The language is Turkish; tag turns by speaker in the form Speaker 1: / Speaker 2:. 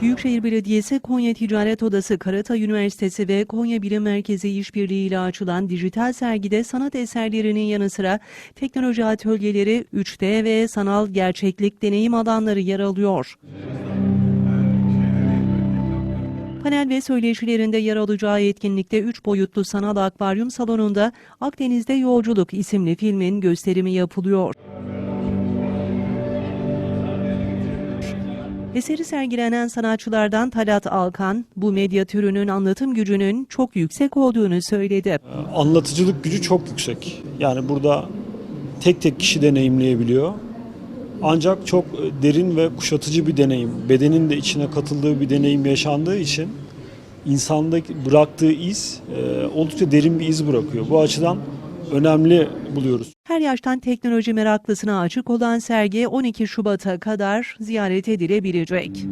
Speaker 1: Büyükşehir Belediyesi, Konya Ticaret Odası, Karatay Üniversitesi ve Konya Bilim Merkezi işbirliğiyle açılan dijital sergide sanat eserlerinin yanı sıra teknoloji atölyeleri, 3D ve sanal gerçeklik deneyim alanları yer alıyor. Panel ve söyleşilerinde yer alacağı etkinlikte 3 boyutlu sanal akvaryum salonunda Akdeniz'de Yolculuk isimli filmin gösterimi yapılıyor. Eseri sergilenen sanatçılardan Talat Alkan, bu medya türünün anlatım gücünün çok yüksek olduğunu söyledi.
Speaker 2: anlatıcılık gücü çok yüksek. Yani burada tek tek kişi deneyimleyebiliyor. Ancak çok derin ve kuşatıcı bir deneyim. Bedenin de içine katıldığı bir deneyim yaşandığı için insanda bıraktığı iz e, oldukça derin bir iz bırakıyor. Bu açıdan önemli buluyoruz.
Speaker 1: Her yaştan teknoloji meraklısına açık olan sergi 12 Şubat'a kadar ziyaret edilebilecek.